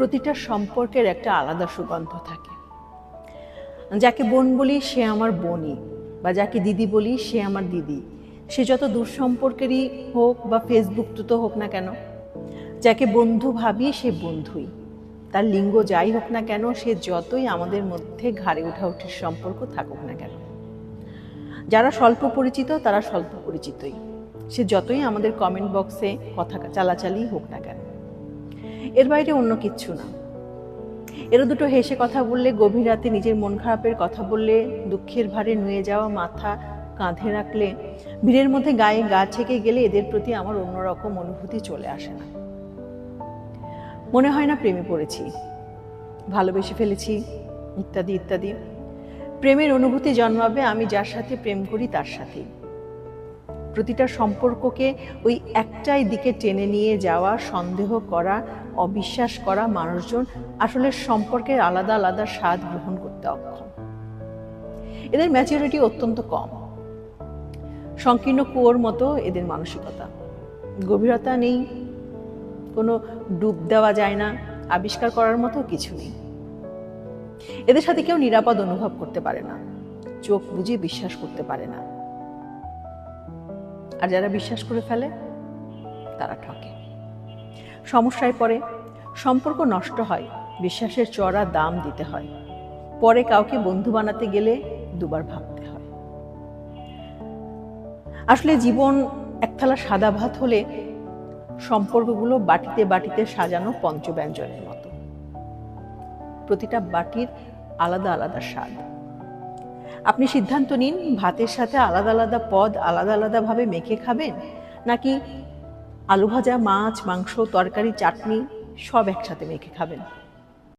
প্রতিটা সম্পর্কের একটা আলাদা সুগন্ধ থাকে। যাকে বোন বলি সে আমার বোনই বা যাকে দিদি বলি সে আমার দিদি। সে যত দূর সম্পর্কেরই হোক বা ফেসবুক তো হোক না কেন, যাকে বন্ধু ভাবি সে বন্ধুই। তার লিঙ্গ যাই হোক না কেন, সে যতই আমাদের মধ্যে ঘাড়ে উঠাউঠির সম্পর্ক থাকুক না কেন। যারা স্বল্প পরিচিত, তারা স্বল্প পরিচিতই। সে যতই আমাদের কমেন্ট বক্সে কথা, চালাচালি হোক না কেন। এর বাইরে অন্য কিচ্ছু না। এরা দুটো হেসে কথা বললে, গভীর রাতে নিজের মন খারাপের কথা বললে, দুঃখের ভারে নুয়ে যাওয়া মাথা কাঁধে রাখলে, ভিড়ের মধ্যে গায়ে গা ছেকে গেলে এদের প্রতি আমার অন্যরকম অনুভূতি চলে আসে না। মনে হয় না প্রেমে পড়েছি। ভালোবেসে ফেলেছি, ইত্যাদি ইত্যাদি। প্রেমের অনুভূতি জন্মাবে আমি যার সাথে প্রেম করি তার সাথেই। প্রতিটা সম্পর্ককে ওই একটাই দিকে টেনে নিয়ে যাওয়া, সন্দেহ করা, অবিশ্বাস করা মানুষজন আসলে সম্পর্কের আলাদা আলাদা স্বাদ গ্রহণ করতে অক্ষম। এদের ম্যাচুরিটি অত্যন্ত কম। সংকীর্ণ কুয়োর মতো এদের মানসিকতা। গভীরতা নেই। কোনো ডুব দেওয়া যায় না। আবিষ্কার করার মতো কিছু নেই। এদের সাথে কেউ নিরাপদ অনুভব করতে পারে না। চোখ বুঝে বিশ্বাস করতে পারে না। আর যারা বিশ্বাস করে ফেলে, তারা ঠকে। সমস্যায় পড়ে, সম্পর্ক নষ্ট হয়, বিশ্বাসের চড়া দাম দিতে হয়। পরে কাউকে বন্ধু বানাতে গেলে দুবার ভাবতে হয়। আসলে জীবন এক থালা সাদা ভাত হলে সম্পর্কগুলো বাটিতে বাটিতে সাজানো পঞ্চব্যঞ্জনের মতো। প্রতিটা বাটির আলাদা আলাদা স্বাদ। আপনি সিদ্ধান্ত নিন, ভাতের সাথে আলাদা আলাদা পদ আলাদা আলাদাভাবে মেখে খাবেন, নাকি আলু ভাজা, মাছ, মাংস, তরকারি, চাটনি সব একসাথে মেখে খাবেন?